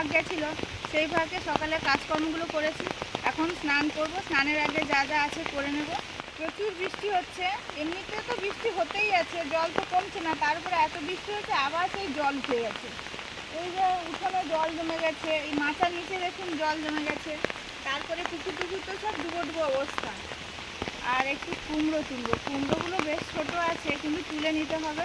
ফাঁক গেছিল সেই ফাঁকে সকালে কাজকর্মগুলো করেছি। এখন স্নান করব, স্নানের আগে যা যা আছে করে নেব। প্রচুর বৃষ্টি হচ্ছে, এমনিতে তো বৃষ্টি হতেই আছে, জল তো কমছে না তারপরে এত বৃষ্টি হচ্ছে আবার সেই জল খেয়ে গেছে। এই যে উঠোনে জল জমে গেছে, এই মাথার নিচে দেখুন জল জমে গেছে, তারপরে পুকুর টুকুর তো সব ডুবো ডুবো অবস্থা। আর একটু কুমড়ো তুলবো, কুমড়োগুলো বেশ ছোট আছে, কিন্তু তুলে নিতে হবে।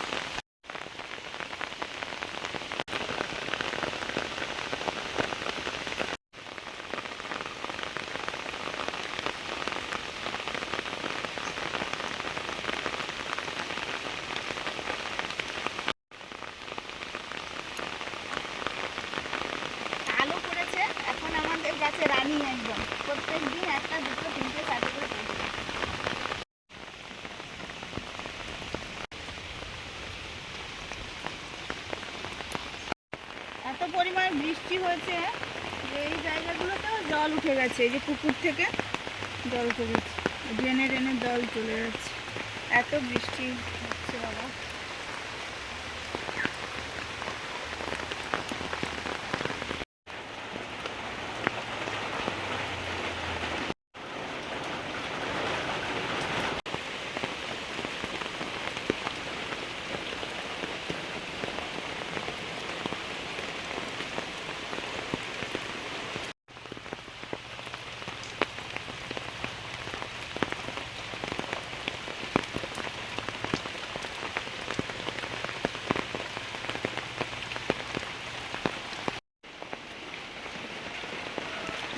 পরিমাণ বৃষ্টি হয়েছে, যে এই জায়গাগুলোতেও জল উঠে গেছে, এই যে পুকুর থেকে জল উঠে গেছে। ড্রেনে ড্রেনে জল চলে যাচ্ছে। এত বৃষ্টি হচ্ছে বাবা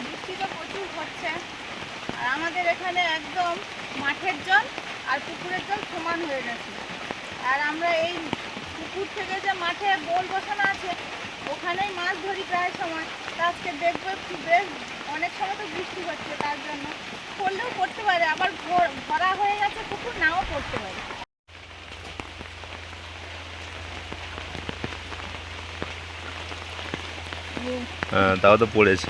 বৃষ্টি তো প্রচুর হচ্ছে আর আমাদের এখানে একদম মাঠের জল আর পুকুরের জল সমান হয়ে গেছে। আর আমরা এই পুকুর থেকে যে মাঠে বোল বসানো আছে, ওখানেই মাছ ধরি প্রায় সময়। তা আজকে দেখব একটু বেশ, অনেক সময় তো বৃষ্টি হচ্ছে তার জন্য। পড়লেও পড়তে পারে, আবার ভরা হয়ে গেছে পুকুর, নাও পড়তে পারে। হ্যাঁ তাও তো পড়েছে।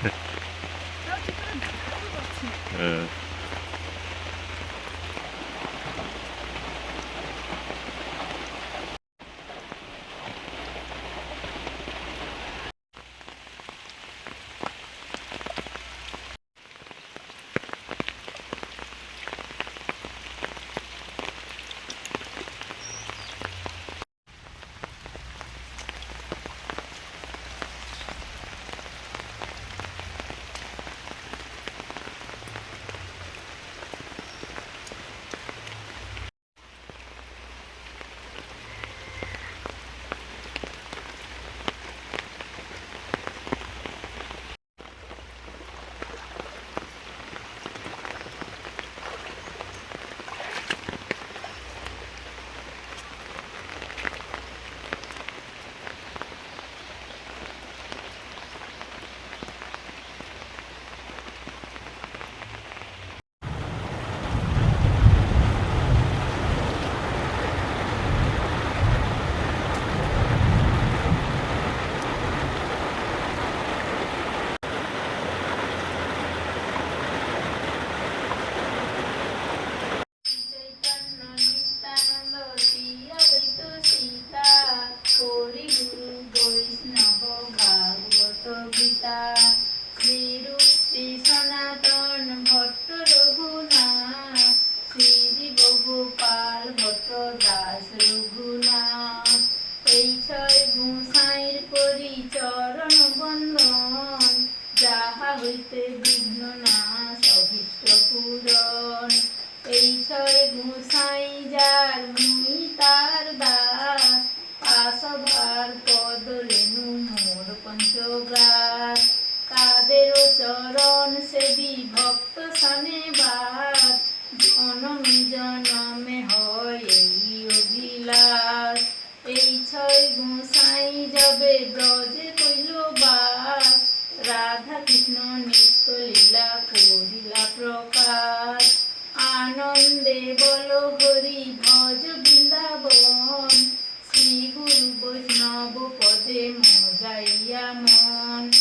মজাইয়া মন।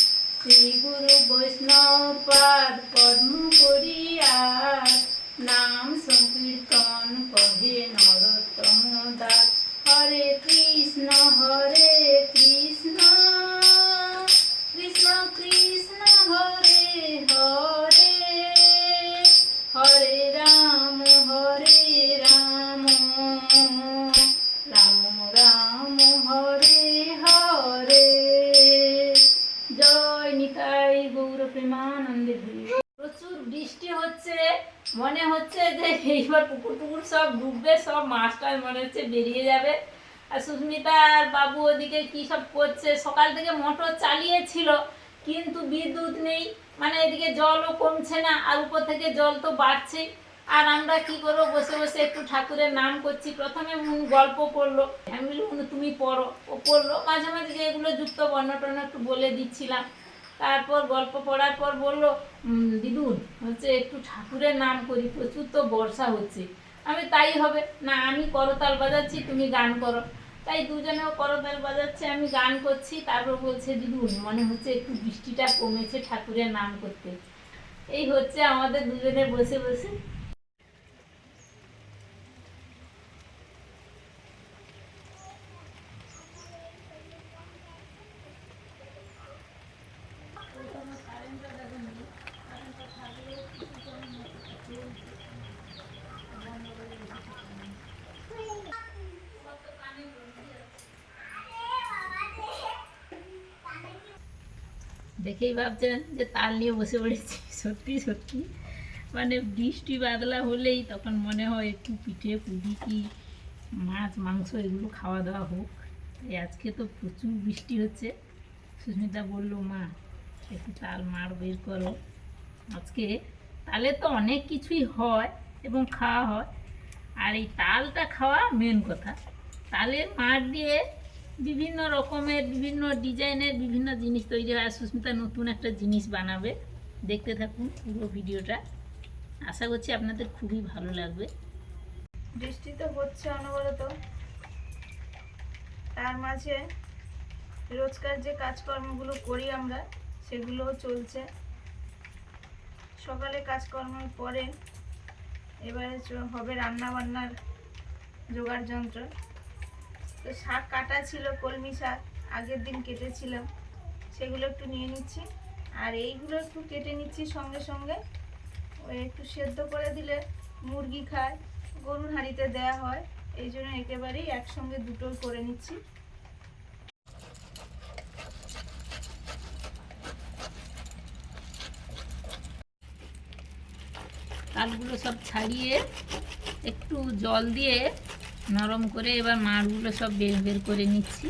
শ্রী গুরু বৈষ্ণব পাদ পদ্ম করিয়া পুকুর টুকুর সব ডুববে, সব মাছটার মনে হচ্ছে বেরিয়ে যাবে। আর সুস্মিতা আর বাবু ওদিকে কি সব করছে? সকাল থেকে মোটর চালিয়েছিল, কিন্তু বিদ্যুৎ নেই। মানে এদিকে জলও কমছে না, আর উপর থেকে জল তো বাড়ছে আর আমরা কি করব? বসে বসে একটু ঠাকুরের নাম করছি। প্রথমে গল্প পড়ল। আমি তুমি পড়ো। ও পড়ল। মাঝে মাঝে এগুলো যুক্ত বর্ণ টর্ণ একটু বলে দিচ্ছিলাম। তারপর গল্প পড়ার পর বলল দিদুন হচ্ছে একটু ঠাকুরের নাম করি, প্রচুর তো বর্ষা হচ্ছে। আমি তাই হবে। না, আমি করতাল বাজাচ্ছি, তুমি গান করো। তাই দুজনেও করতাল বাজাচ্ছে, আমি গান করছি। তারপর বলছে দিদুন মনে হচ্ছে একটু বৃষ্টিটা কমেছে ঠাকুরের নাম করতে। এই হচ্ছে আমাদের দুজনে বসে বসে দেখেই ভাবছেন যে তাল নিয়ে বসে পড়েছি, সত্যি সত্যি। মানে বৃষ্টি বাদলা হলেই তখন মনে হয় একটু পিঠে পুলি কি, মাছ, মাংস এগুলো খাওয়া দাওয়া হোক। তাই আজকে তো প্রচুর বৃষ্টি হচ্ছে। সুস্মিতা বলল, মা, একটু তাল মার বের করো। আজকে তালে তো অনেক কিছুই হয় এবং খাওয়া হয়। আর এই তালটা খাওয়া মেন কথা। তালের মার দিয়ে বিভিন্ন রকমের, বিভিন্ন ডিজাইনের বিভিন্ন জিনিস তৈরি হয় সুস্মিতা নতুন একটা জিনিস বানাবে। দেখতে থাকুন পুরো ভিডিওটা। আশা করছি আপনাদের খুবই ভালো লাগবে। বৃষ্টি তো হচ্ছে অনবরত। তার মাঝে রোজকার যে কাজকর্মগুলো করি আমরা, সেগুলোও চলছে। সকালে কাজকর্মের পরে এবারে হবে রান্না বান্নার জোগাড় যন্ত্র তো শাক কাটা ছিল, কলমি শাক, আগের দিন কেটেছিলাম। সেগুলো একটু নিয়ে নিচ্ছি। আর এইগুলো একটু কেটে নিচ্ছি সঙ্গে সঙ্গে। ওই একটু সেদ্ধ করে দিলে মুরগি খায়, গরুর হাঁড়িতে দেয়া হয়। এই জন্য একেবারেই একসঙ্গে দুটো করে নিচ্ছি। তালগুলো সব ছাড়িয়ে একটু জল দিয়ে নরম করে এবার মাড়গুলো সব বের বের করে নিচ্ছি।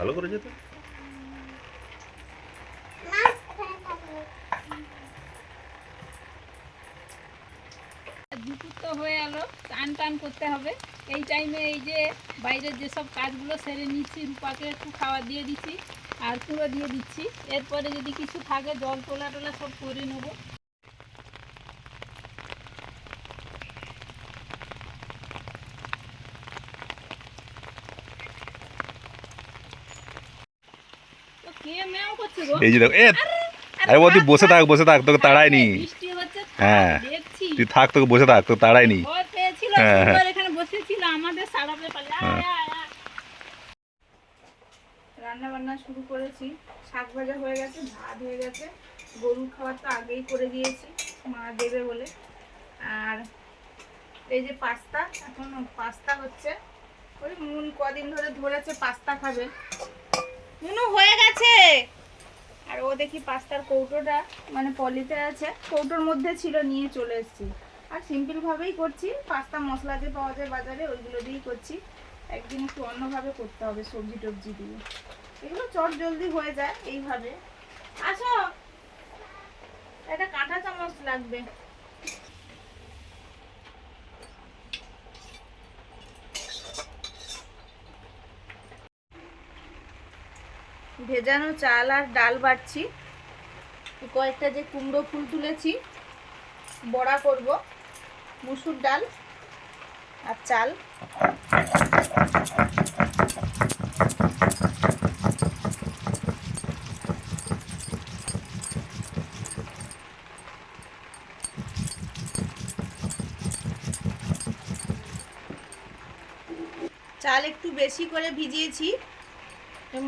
ভালো করেছে তো? মা ওখানে থাকল দুপুর তো হয়ে এলো টান টান করতে হবে। এই টাইমে এই যে বাইরের যেসব কাজগুলো সেরে নিচ্ছি, রূপাকে একটু খাবার দিয়ে দিচ্ছি আর কুড়ো দিয়ে দিচ্ছি। এরপরে যদি কিছু থাকে, জল তোলা টোলা সব করে নেব কে মেও করছে গো এই যে দেখো এ আরে ও তুই বসে থাক বসে থাক তোকে তাড়ায়নি বৃষ্টি হচ্ছে হ্যাঁ। তুই থাক তোকে বসে থাক তোকে তাড়ায়নি ভয় পেয়েছিল হ্যাঁ, আয় আয় রান্না বান্না শুরু করেছি শাক ভাজা হয়ে গেছে ভাত হয়ে গেছে গরুর খাবার তো আগেই করে দিয়েছি মা দেবে বলে। আর এই যে পাস্তা এখন পাস্তা হচ্ছে ওই মুন কদিন ধরে ধরেছে পাস্তা খাবে। মুনু হয়ে গেছে। আর ও দেখি পাস্তার কৌটোটা মানে পলিতে আছে, কৌটোর মধ্যে ছিল, নিয়ে চলে এসেছি। আর সিম্পলভাবেই করছি, পাস্তা মশলা যে পাওয়া যায় বাজারে, ওইগুলো দিয়েই করছি। একদিন একটু অন্যভাবে করতে হবে, সবজি টবজি দিয়ে। এগুলো চট জলদি হয়ে যায়, এইভাবে। আসো। একটা কাঁটা চামচ লাগবে। ভেজানো চাল আর ডাল বাড়ছি কয়েকটা যে কুমড়ো ফুল তুলেছি, বড়া করব, মুসুর ডাল আর চাল। চাল একটু বেশি করে ভিজিয়েছি।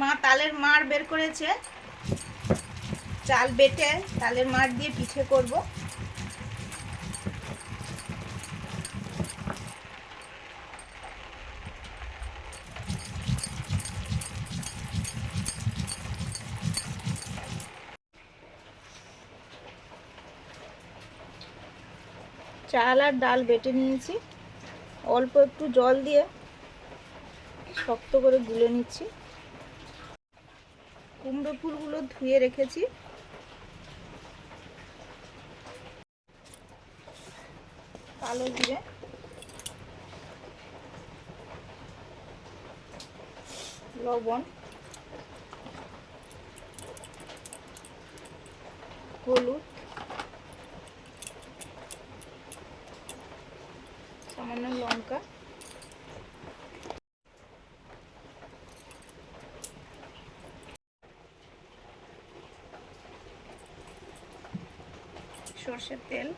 মা তালের মাড় বের করেছে। চাল বেটে তালের মাড় দিয়ে পিঠে করব। চাল আর ডাল বেটে নিয়েছি। অল্প একটু জল দিয়ে শক্ত করে গুলে নিচ্ছি। কুমড়ো ফুলগুলো ধুয়ে রেখেছি। কালো জিরে। লবণ। হলুদ। সামান্য লঙ্কা। সর্ষের তেল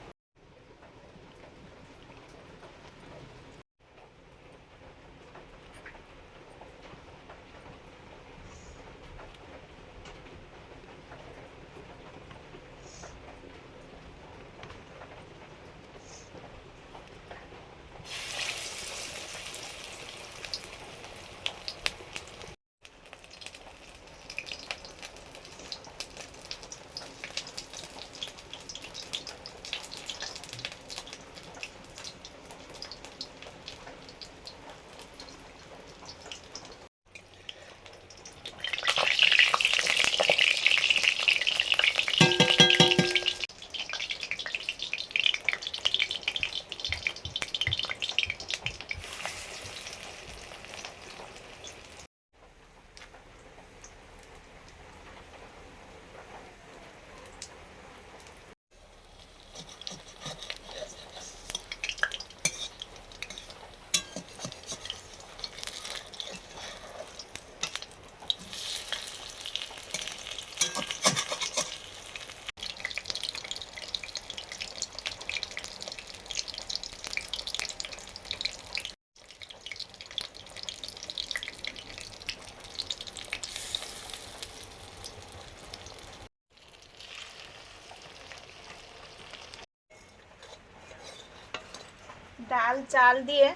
ডাল চাল দিয়ে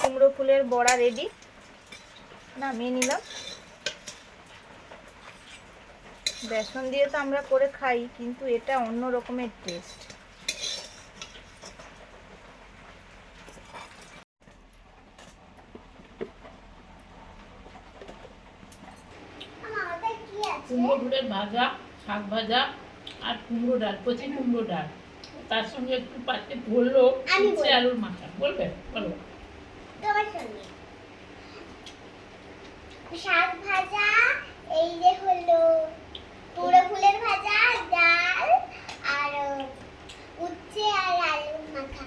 কুমড়ো ফুলের বড়া রেডি নামিয়ে নিলাম। বেসন দিয়ে তো আমরা করে খাই কিন্তু এটা অন্য রকমের টেস্ট কুমড়ো ফুলের ভাজা শাক ভাজা আর কুমড়ো ডাল কচি কুমড়ো ডাল। তার সঙ্গে একটু পাতে বলল উচ্ছে আলুর মাথা। বলবে? বলো। তোমার সঙ্গে। শাক ভাজা এই যে হলো পুরো ফুলের ভাজা ডাল আর উচ্ছে আর আলুর মাখা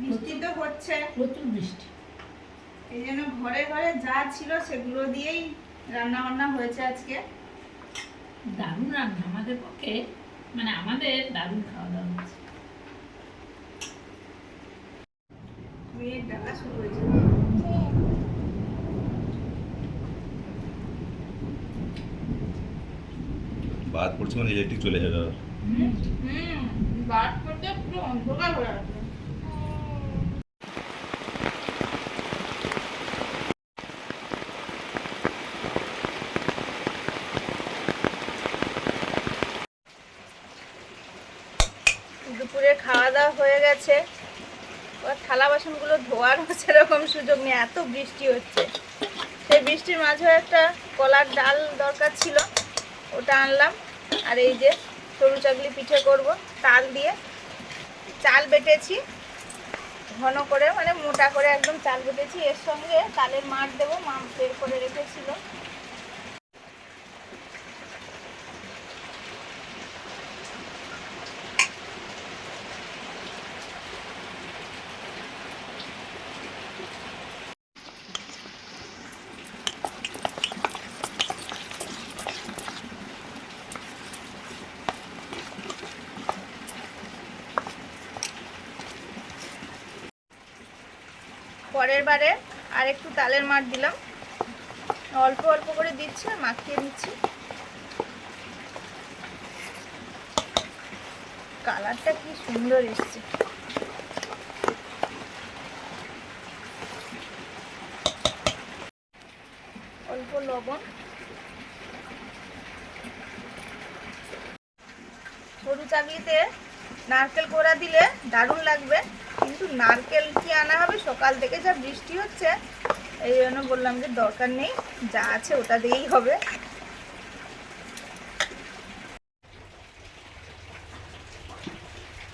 বৃষ্টি তো হচ্ছে। প্রচুর বৃষ্টি এই জন্য ঘরে ঘরে যা ছিল সেগুলো দিয়েই রান্না বান্না হয়েছে আজকে। দারুণ রান্না আমাদের পক্ষে মানে আমাদের দারুণ খাওয়া দাওয়া হচ্ছে মেয়ের ডাকা শুরু হয়েছে বাদ পড়ছে মানে ইলেকট্রিক চলে যাবে আবার। হুম। হুম বাদ পড়তে পুরো অন্ধকার হয়ে আছে দুপুরে খাওয়া দাওয়া হয়ে গেছে এবার থালা বাসনগুলো ধোয়ারও সেরকম সুযোগ নেই, এত বৃষ্টি হচ্ছে। সেই বৃষ্টির মাঝেও একটা কলার ডাল দরকার ছিল, ওটা আনলাম। আর এই যে সরু চাকলি পিঠে করব, তাল দিয়ে। চাল বেটেছি, ঘন করে মানে মোটা করে একদম চাল বেটেছি। এর সঙ্গে তালের মাঠ দেবো, মা বের করে রেখেছিল। পরের বারে আর একটু তালের মাঠ দিলাম। অল্প অল্প করে দিচ্ছি আর মাখিয়ে নিচ্ছি। কালারটা কি সুন্দর এসছে। অল্প লবণ। সরু চাকলিতে নারকেল কোড়া দিলে দারুণ লাগবে, কিন্তু নারকেল আনা হবে। সকাল থেকে যা বৃষ্টি হচ্ছে, এই জন্য বললাম যে দরকার নেই, যা আছে ওটা দিয়েই হবে।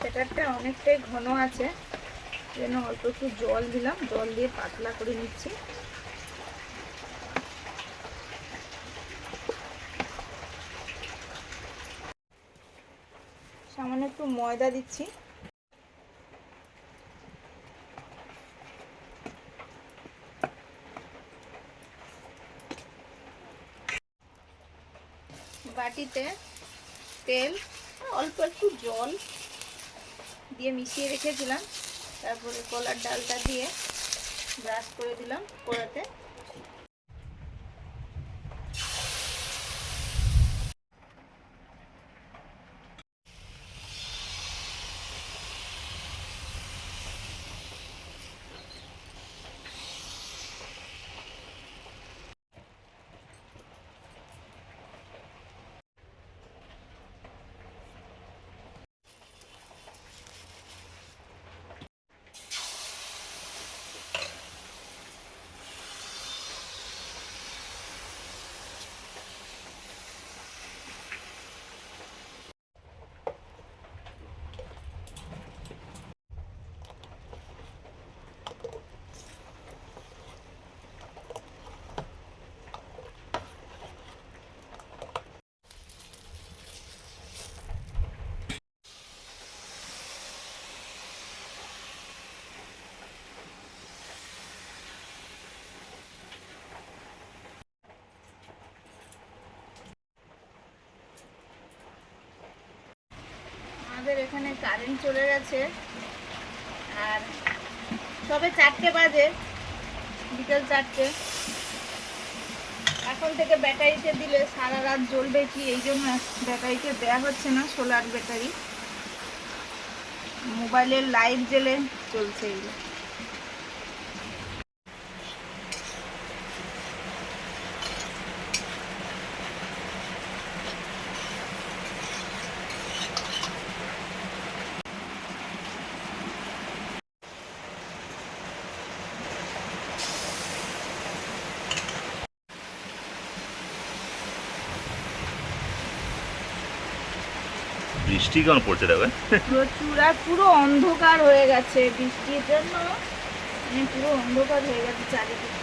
সেটারটা অনেকটাই ঘন আছে যেন অল্প একটু জল দিলাম, জল দিয়ে পাতলা করে নিচ্ছি। সামান্য একটু ময়দা দিচ্ছি। বাটিতে তেল, অল্প একটু জল দিয়ে মিশিয়ে রেখেছিলাম। তারপরে কলার ডালটা দিয়ে ব্রাশ করে দিলাম কড়াতে আমাদের এখানে কারেন্ট চলে গেছে। আর সবে চারটে বাজে, বিকেল চারটে। এখন থেকে ব্যাটারিতে দিলে সারা রাত জ্বলবে কি, এই জন্য ব্যাটারিতে দেয়া হচ্ছে না সোলার ব্যাটারি মোবাইলের লাইট জেলে চলছে এগুলো বৃষ্টি কেমন পড়ছে দেখবেন? প্রচুর আর পুরো অন্ধকার হয়ে গেছে বৃষ্টির জন্য। মানে পুরো অন্ধকার হয়ে গেছে চারিদিকে।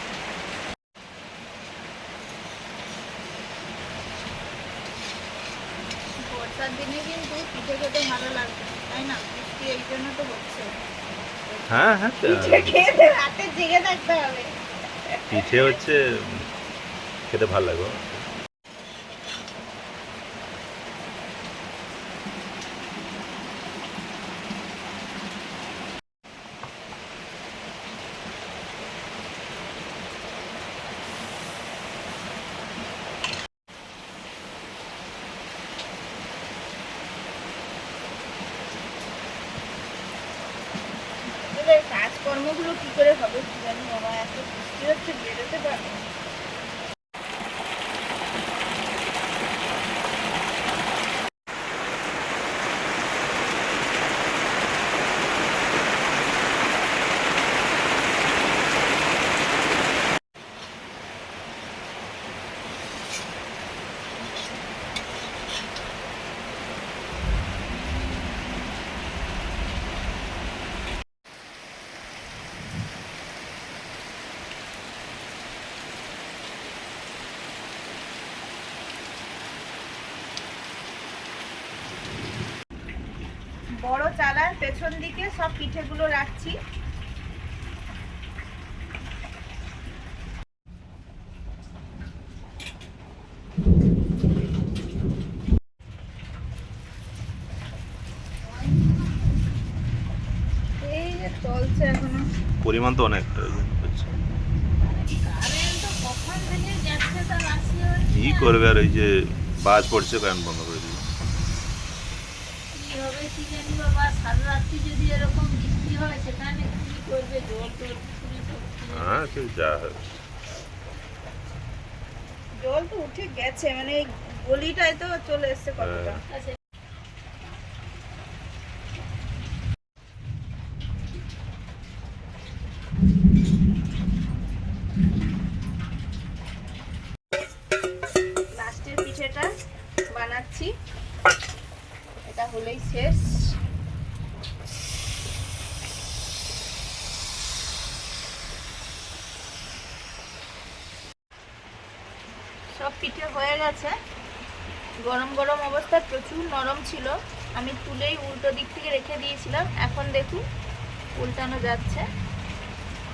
বর্ষার দিনে কিন্তু পিঠে খেতে ভালো লাগবে তাই না? বৃষ্টি এই জন্য তো হচ্ছে। হ্যাঁ হ্যাঁ রাতে জেগে থাকতে হবে। পিঠে হচ্ছে খেতে ভালো লাগবে আসলে কাজকর্মগুলো কি করে হবে কি জানি বাবা এত বৃষ্টি হচ্ছে বেরোতে পারব না। বড় চালার পেছন দিকে সব পিঠেগুলো রাখছি। এই যে চলছে এখনও। পরিমাণ তো অনেকটা আসি কি করবে আর ওই যে বাজ পড়ছে কারেন্ট বন্ধ করে দিবে কি হবে কি জানি বাবা যদি এরকম বৃষ্টি হয় সেখানে কি করবে? জল টল হ্যাঁ সে যা জল তো উঠে গেছে মানে গলিটায় তো চলে এসছে কতটা আছে। লাস্টের পিঠেটা বানাচ্ছি এটা হলেই শেষ সব পিঠে হয়ে গেছে গরম গরম অবস্থায় প্রচুর নরম ছিল আমি তুলেই উল্টো দিক থেকে রেখে দিয়েছিলাম এখন দেখুন উল্টানো যাচ্ছে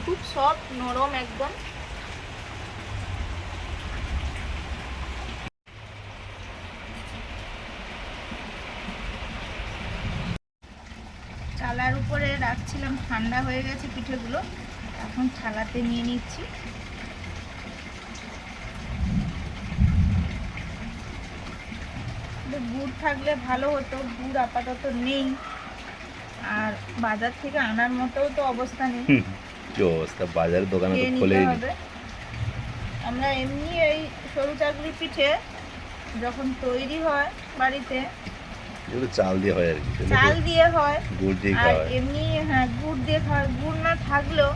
খুব সফট নরম একদম। চালার উপরে রাখছিলাম, ঠান্ডা হয়ে গেছে পিঠেগুলো। এখন থালাতে নিয়ে নিচ্ছি। গুড় থাকলে ভালো হতো, গুড় আপাতত নেই। আর বাজার থেকে আনার মতো তো অবস্থা নেই। কি অবস্থা? বাজারের দোকানে তো খোলেই। আমরা এমনি এই সরু চাকরি পিঠে যখন তৈরি হয় বাড়িতে এগুলো চাল দিয়ে হয় আর কি চাল দিয়ে হয়। গুড় দিয়ে খাওয়া এমনি হ্যাঁ গুড় দিয়ে খাওয়া গুড় না থাকলেও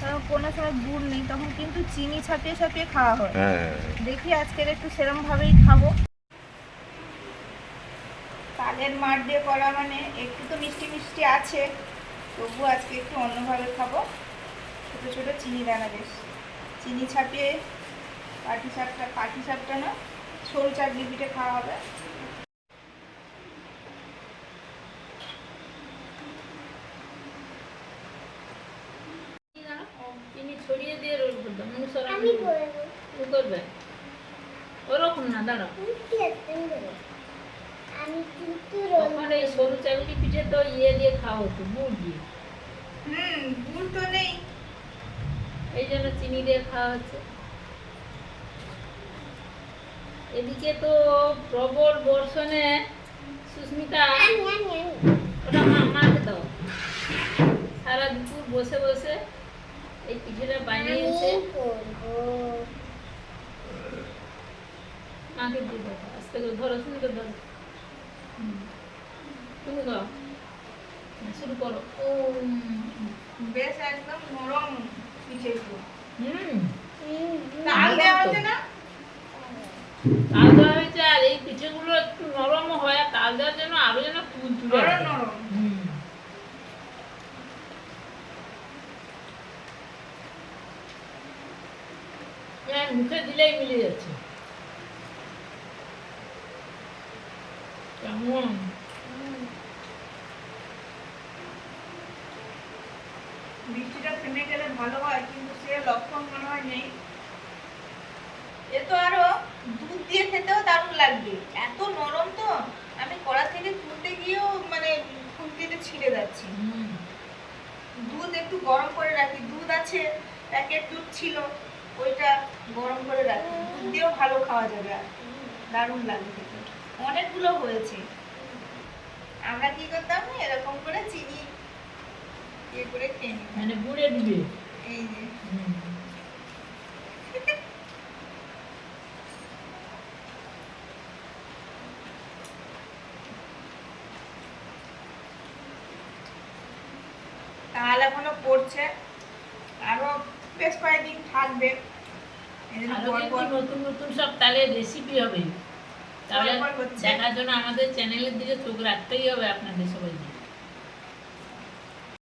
কারণ কোনো সময় গুড় নেই তখন কিন্তু চিনি ছাপিয়ে ছাপিয়ে খাওয়া হ্যাঁ, হ্যাঁ। দেখি আজকের একটু সেরম ভাবেই খাব। তালের মাঠ দিয়ে করা মানে একটু তো মিষ্টি মিষ্টি আছে তবু আজকে একটু অন্যভাবে খাব। ছোটো ছোটো চিনি দানা বেশ। চিনি ছাপিয়ে পাটি সাপটা পাটি সাপটা না, সরু চাকরি পিঠে খাওয়া হবে কি জানো? চিনি ছড়িয়ে দিয়ে রোল করতাম অনুসরণ আমি করব করবে ওরকম না দাঁড়াও আমি কি আছে, আমি করব। আমি কিন্তু রোল তখন এই সরু চাকরি পিঠে তো ইয়ে দিয়ে খাওয়া হতো গুড় দিয়ে হুম গুড় তো নেই এই জন্য দিয়ে হচ্ছে এদিকে তো প্রবল বর্ষণে সুস্মিতা ওটা মাকে দাও। সারা দুপুর বসে বসে এই পিঠেটা বানিয়েছে। মাকে দিয়ে দাও ধরো ধরো। তুমি দাও। শুরু করো। বেশ একদম নরম হুম, তাল দেওয়া হচ্ছে না? তাল দেওয়া হয়েছে আর এই পিঠেগুলো একটু নরম হয় তাল দেওয়ার জন্য আরও যেন তুল তুলে নরম। হ্যাঁ, মুখে দিলেই মিলে যাচ্ছে। কেমন? বৃষ্টিটা থেমে গেলে ভালো হয় কিন্তু সে লক্ষণ মনে হয় নেই। এ তো আরও দুধ দিয়ে খেতেও দারুণ লাগবে। এত নরম তো আমি কড়া থেকে তুলতে গিয়েও মানে খুন্তিতে ছিঁড়ে যাচ্ছে। দুধ একটু গরম করে রাখি দুধ আছে প্যাকেট দুধ ছিল ওইটা গরম করে রাখি। দুধ দিয়েও ভালো খাওয়া যাবে আর দারুণ লাগে খেতে। অনেকগুলো হয়েছে। আমরা কি করতাম এরকম করে চিনি করে মানে বুড়ে দিবে। এই যে। তাল এখনও পড়ছে। আরও বেশ কয়েকদিন থাকবে। নতুন নতুন সব তাহলে রেসিপি হবে। তাহলে। দেখার জন্য আমাদের চ্যানেলের দিকে চোখ রাখতেই হবে আপনাদের সবাইকে।